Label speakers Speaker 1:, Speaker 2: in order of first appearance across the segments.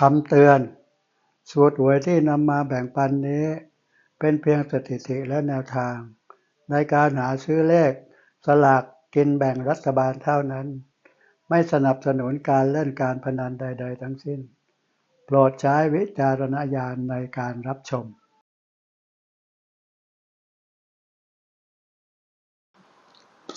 Speaker 1: คำเตือน สูตรหวยที่นำมาแบ่งปันนี้ เป็นเพียงสถิติและแนวทาง ในการหาซื้อเลข สลากกินแบ่งรัฐบาลเท่านั้น ไม่สนับสนุนการเล่นการพนันใด ๆ ทั้งสิ้น โปรดใช้วิจารณญาณในการรับชม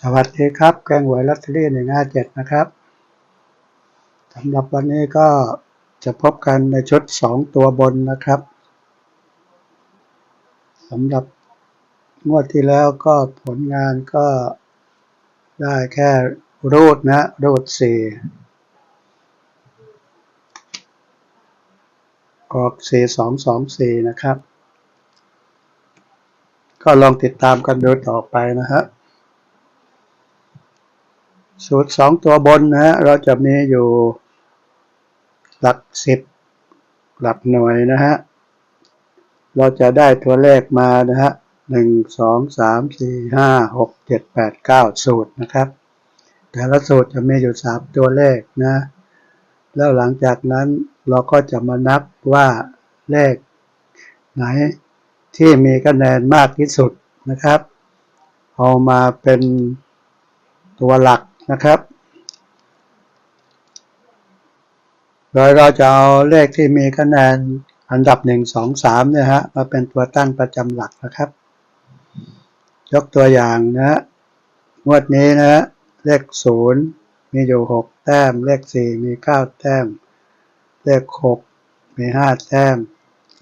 Speaker 1: สวัสดีครับ แกงหวยลอตเตอรี่หนึ่งห้าเจ็ดนะครับสำหรับวันนี้ก็ จะพบกันในชุดสองตัวบนนะครับสำหรับงวดที่แล้วก็ผลงานก็ได้แค่รูดนะรูดสี่ออกสี่สองสองสี่นะครับ ก็ลองติดตามกันดูต่อไปนะฮะสูตรสองตัวบนนะฮะเราจะมีอยู่ หลักสิบหลักหน่วยนะฮะ เราจะได้ตัวเลขมานะฮะหนึ่งสองสามสี่ห้าหกเจ็ดแปดเก้าสูตรนะครับ แต่ละสูตรจะมีอยู่สามตัวเลขนะ แล้วหลังจากนั้นเราก็จะมานับว่าเลข ไหนที่มีคะแนนมากที่สุดนะครับ เอามาเป็นตัวหลักนะครับ โดยเราจะเอาเลขที่มีคะแนนอันดับหนึ่งสองสามเนี่ยฮะมาเป็นตัวตั้งประจำหลักนะครับ ยกตัวอย่างนะฮะงวดนี้นะฮะเลขศูนย์มีอยู่หกแต้ม เลขสี่มีเก้าแต้ม เลขหกมีห้าแต้ม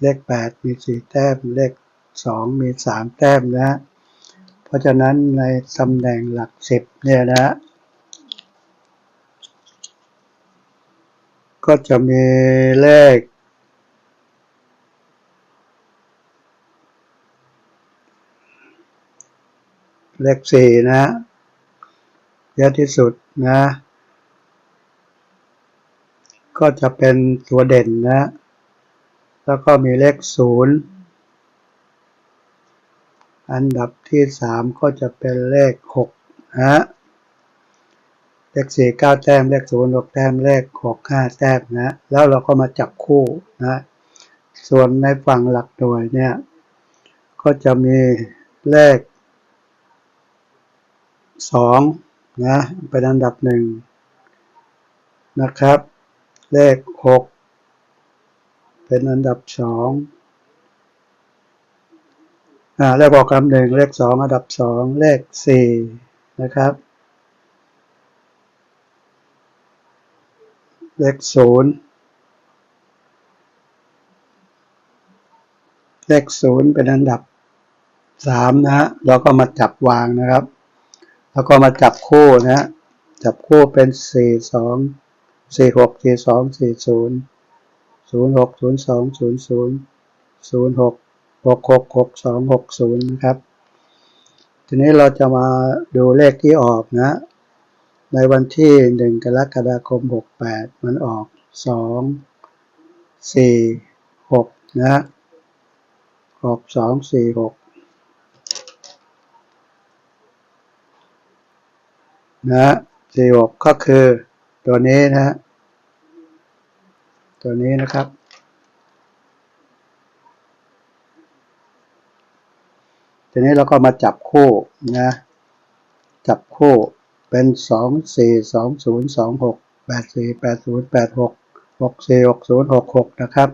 Speaker 1: เลขแปดมีสี่แต้ม เลขสองมีสามแต้มนะฮะเพราะฉะนั้นในตำแหน่งหลักสิบเนี่ยนะฮะ ก็จะมีเลข เลขสี่นะเยอะที่สุดนะ ก็จะเป็นตัวเด่นนะ แล้วก็มีเลขศูนย์อันดับที่สามก็จะเป็นเลขหกนะ เลขสี่เก้าแต้ม เลขศูนย์หกแต้ม เลขหกห้าแต้มนะ แล้วเราก็มาจับคู่นะ ส่วนในฝั่งหลักหน่วยเนี่ย ก็จะมีเลขสองนะเป็นอันดับหนึ่งนะครับ เลขหกเป็นอันดับสองอ่าเลขหกคำหนึ่งเลขสองอันดับสองเลขสี่นะครับ เลขศูนย์เลขศูนย์เป็นอันดับสามนะฮะเราก็มาจับวางนะครับ แล้วก็มาจับคู่นะฮะจับคู่เป็นสี่สองสี่หกสี่สองสี่ศูนย์ศูนย์หกศูนย์สองศูนย์ศูนย์ศูนย์หกหกหกหกสองหกศูนย์นะครับ ทีนี้เราจะมาดูเลขที่ออกนะ ในวันที่หนึ่งกรกฎาคมหกแปดมันออกสองสี่หกนะออกสองสี่หกนะสี่หกก็คือตัวนี้นะตัวนี้นะครับทีนี้เราก็มาจับคู่นะ จับคู่ เป็นสองสี่สองศูนย์สองหกแปดสี่แปดศูนย์แปดหกหกสี่หกศูนย์หกหกนะครับ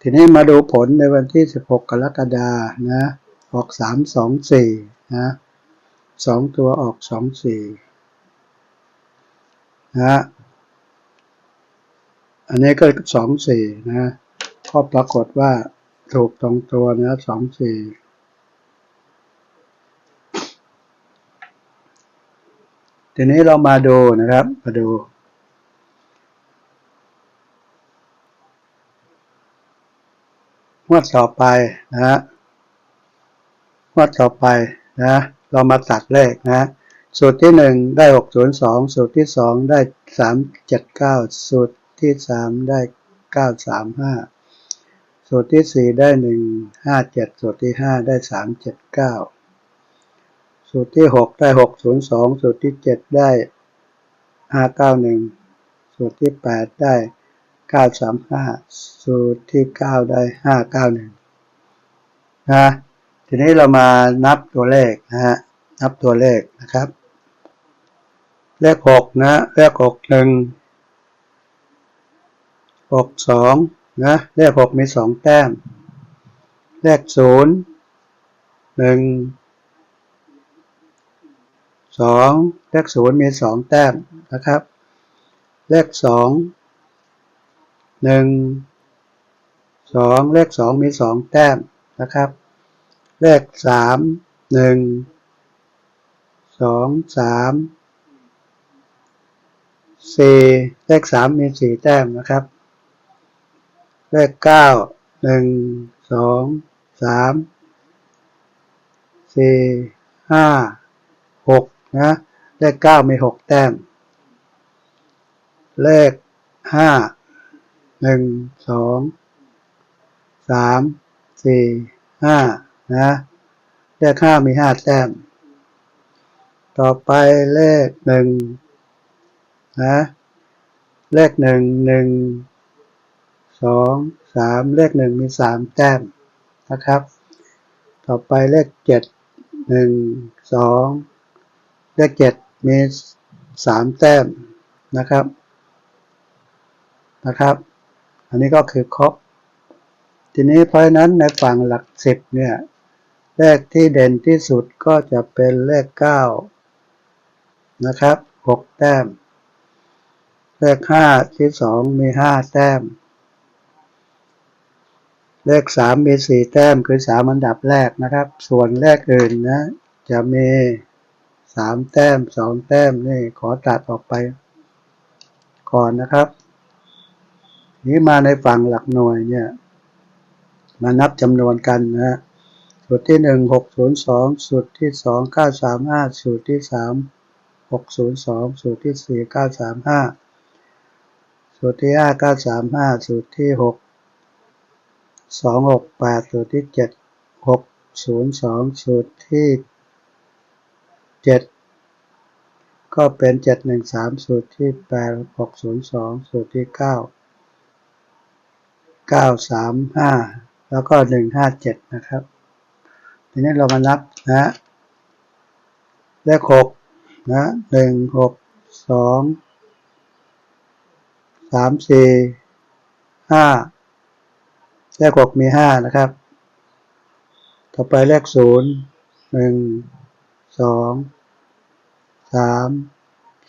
Speaker 1: ทีนี้มาดูผลในวันที่สิบหกกรกฎานะออกสามสองสี่นะสองตัวออกสองสี่นะอันนี้ก็สองสี่นะก็ปรากฏว่าถูกตรงตัวนะสองสี่ ทีนี้เรามาดูนะครับ มาดู งวดต่อไปนะฮะงวดต่อไปนะ เรามาตัดเลขนะ สูตรที่หนึ่งได้หกศูนย์สองสูตรที่สองได้สามเจ็ดเก้าสูตรที่สามได้เก้าสามห้าสูตรที่สี่ได้หนึ่งห้าเจ็ดสูตรที่ห้าได้สามเจ็ดเก้า สูตรที่หกได้หกศูนย์สองสูตรที่เจ็ดได้ห้าเก้าหนึ่งสูตรที่แปดได้เก้าสามห้าสูตรที่เก้าได้ห้าเก้าหนึ่งนะทีนี้เรามานับตัวเลขนะฮะนับตัวเลขนะครับ เลขหกนะเลขหกหนึ่งหกสองนะเลขหกมีสองแต้ม เลขศูนย์หนึ่ง 2 เลข 0 มี 2 แต้มนะครับ เลข 2 1 2 เลข 2 มี 2 แต้มนะครับ เลข 3 1 2 3 4 เลข 3 มี 4 แต้มนะครับ เลข 9 1 2 3 4 5 6 นะ เลขเก้ามีหกแต้ม เลขห้าหนึ่งสองสามสี่ห้านะ เลขห้ามีห้าแต้ม ต่อไปเลขหนึ่งนะ เลขหนึ่งหนึ่งสองสามเลขหนึ่งมีสามแต้มนะครับ ต่อไปเลขเจ็ดหนึ่งสอง เลขเจ็ดมีสามแต้มนะครับนะครับ อันนี้ก็คือครบทีนี้เพราะฉะนั้นในฝั่งหลักสิบเนี่ยเลขที่เด่นที่สุดก็จะเป็นเลขเก้านะครับหกแต้ม เลขห้าที่สองมีห้าแต้ม เลขสามมีสี่แต้มคือสามอันดับแรกนะครับ ส่วนเลขอื่นนะจะมี สามแต้มสองแต้มนี่ขอตัดออกไป ก่อนนะครับนี้มาในฝั่งหลักหน่วยเนี่ยมานับจำนวนกันนะฮะสูตรที่หนึ่งหกศูนย์สองสูตรที่สองเก้าสามห้าสูตรที่สามหกศูนย์สองสูตรที่สี่เก้าสามห้าสูตรที่ห้าเก้าสามห้าสูตรที่หกสองหกแปดสูตรที่เจ็ดหกศูนย์สองสูตรที่ เจ็ดก็เป็นเจ็ดหนึ่งสามสูตรที่แปดหกศูนย์สองสูตรที่เก้าเก้าสามห้าแล้วก็หนึ่งห้าเจ็ดนะครับ ทีนี้เรามานับนะเลขหกนะหนึ่งหกสองสามสี่ห้าเลขหกมีห้านะครับ ต่อไปเลขศูนย์หนึ่งสอง สาม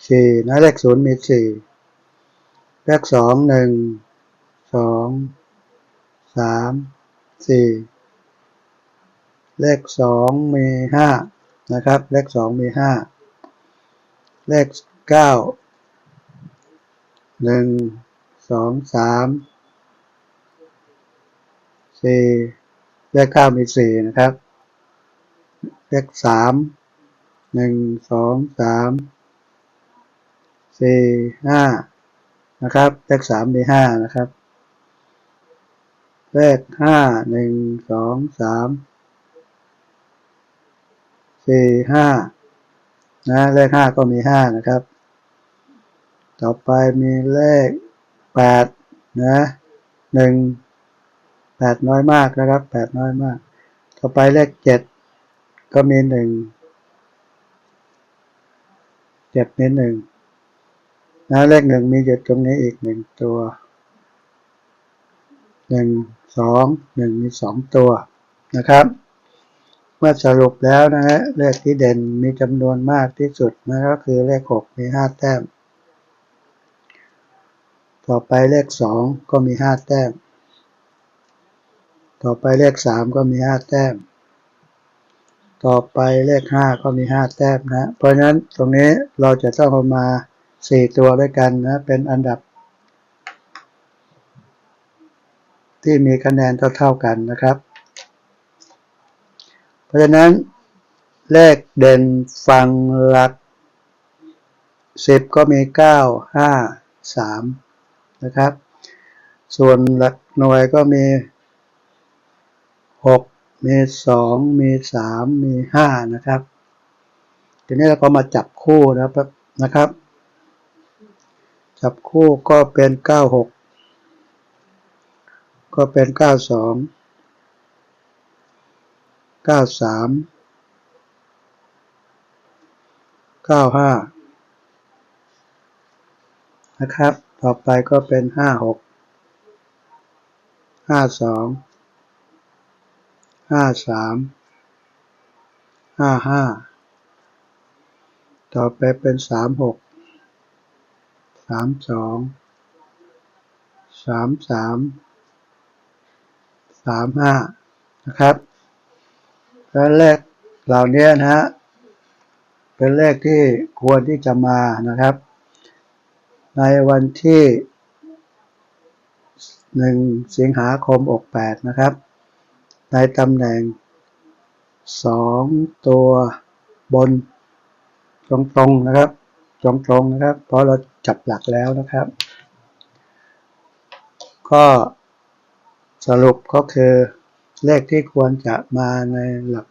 Speaker 1: สี่นะเลขศูนย์มีสี่เลขสองหนึ่งสองสามสี่เลขสองมีห้านะครับ เลขสองมีห้าเลขเก้าหนึ่งสองสามสี่เลขเก้ามีสี่นะครับ เลขสาม หนึ่งสองสามสี่ห้านะครับเลขสามมีห้านะครับเลขห้าหนึ่งสองสามสี่ห้านะเลขห้าก็มีห้านะครับ ต่อไปมีเลขแปดนะหนึ่งแปดน้อยมากนะครับแปดน้อยมาก ต่อไปเลขเจ็ดก็มีหนึ่ง เจ็ดมีหนึ่งนะเลขหนึ่งมีอยู่ตรงนี้อีกหนึ่งตัวหนึ่งสองหนึ่งมีสองตัวนะครับ เมื่อสรุปแล้วนะฮะเลขที่เด่นมีจำนวนมากที่สุดนะก็คือเลขหกมีห้าแต้ม ต่อไปเลขสองก็มีห้าแต้ม ต่อไปเลขสามก็มีห้าแต้ม ต่อไปเลขห้าก็มีห้าแต้มนะ เพราะฉะนั้นตรงนี้เราจะต้องเอามาสี่ตัวด้วยกันนะ เป็นอันดับ ที่มีคะแนนเท่าๆกันนะครับ เพราะฉะนั้นเลขเด่นฝั่งหลักสิบก็มีเก้าห้าสามนะครับ ส่วนหลักหน่วยก็มีหก มีสองมีสามมีห้านะครับ ทีนี้เราก็มาจับคู่นะครับนะครับ จับคู่ก็เป็นเก้าหกก็เป็นเก้าสองเก้าสามเก้าห้านะครับ ต่อไปก็เป็นห้าหกห้าสอง ห้าสามห้าห้าต่อไปเป็นสามหกสามสองสามสามสามห้านะครับแล้วเลขเหล่านี้นะฮะเป็นเลขที่ควรที่จะมานะครับ ในวันที่หนึ่งสิงหาคมอกแปดนะครับ ในตำแหน่งสองตัวบน ตรงๆนะครับ ตรงๆนะครับ เพราะเราจับหลักแล้วนะครับ ก็สรุปก็คือเลขที่ควรจะมาในหลัก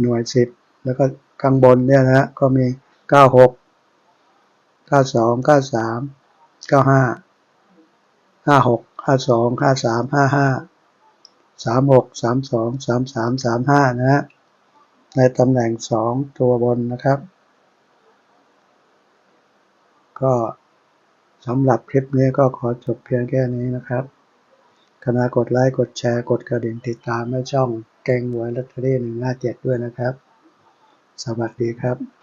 Speaker 1: หน่วยสิบแล้วก็ข้างบนเนี่ยนะก็มีเก้าหกเก้า สามหกสามสองสามสามสามห้านะฮะในตำแหน่งสองตัวบนนะครับ ก็สำหรับคลิปนี้ก็ขอจบเพียงแค่นี้นะครับคณะกดไลค์กดแชร์กดกระดิ่งติดตามให้ช่องเก่งหวยลอตเตอรี่หนึ่งห้าเจ็ดด้วยนะครับ สวัสดีครับ